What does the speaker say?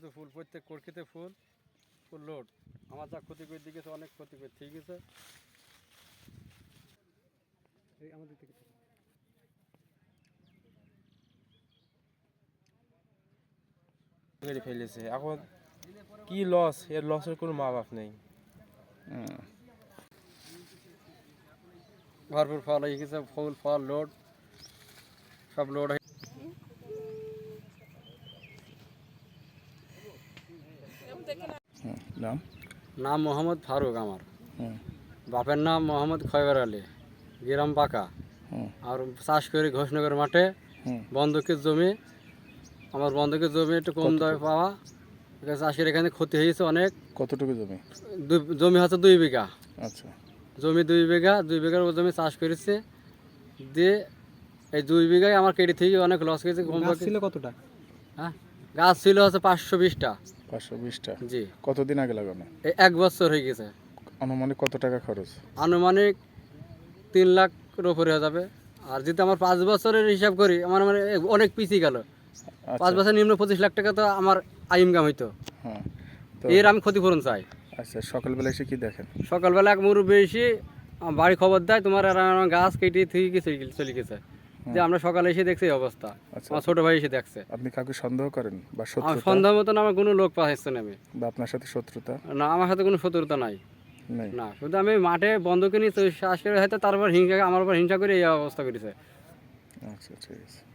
শুধু ফুল প্রত্যেক কড়কিতে ফুল full load. আমার যা ক্ষতি করে দিয়েছে অনেক ক্ষতি করে ঠিক আছে? এই আমাদের থেকে ফেলেছে। এখন কি লস এর লসের কোনো মা বাপ নেই। ভরপুর ফল হয়ে গেছে ফুল ফল লোড। সব লোড হয়ে নাম? নাম মোহাম্মদ ফারুক আমার। বাপের নাম মোহাম্মদ খয়বার আলী গ্রাম পাকা। আর চাষ করি ঘোষনগর মাঠে। বন্ধকের জমি আমার বন্ধকের জমি একটু কম দামে পাওয়া। চাষের এখানে ক্ষতি হয়েছে অনেক। কতটুকু জমি? জমি হচ্ছে দুই বিঘা। আচ্ছা। জমি দুই বিঘা দুই বিঘার জমি চাষ করেছে। দিয়ে এই দুই বিঘায় আমার কেটে থেকে অনেক লস গেছে কম ছিল কতটা? হ্যাঁ? গাছ ছিল হচ্ছে পাঁচশো বিশটা। পাঁচশো বিশটা। জি। কতদিন আগে লাগানো? এই এক বছর হয়ে গেছে। আনুমানিক কত টাকা খরচ? আনুমানিক তিন লাখের উপরে হয়ে যাবে। আর যদি আমার পাঁচ বছরের হিসাব করি আমার মানে অনেক পিছিয়ে গেল। পাঁচ আচ্ছা বছর নিম্ন পঁচিশ লাখ টাকা তো আমার আই ইনকাম হইতো। হ্যাঁ এর আমি ক্ষতিপূরণ চাই। আচ্ছা সকালবেলা এসে কি দেখেন? সকালবেলা এক মুরব্বী এসে বাড়ি খবর দেয় তোমার আর গাছ কেটে থেকে চলে গেছে। যে আমরা সকালে এসে দেখছি এই অবস্থা। আচ্ছা। আমার ছোট ভাই এসে দেখছে। আপনি কাউকে সন্দেহ করেন বা শত্রুতা? সন্ধ্যা মতন আমার কোনো লোক পাচ্ছি না আমি। বা আপনার সাথে শত্রুতা? না আমার সাথে কোনো শত্রুতা নাই। না শুধু আমি মাঠে বন্ধ কিনি নিয়ে শ্বাস করে হয়তো তারপর হিংসা আমার উপর হিংসা করে এই অবস্থা করেছে। আচ্ছা ঠিক আছে।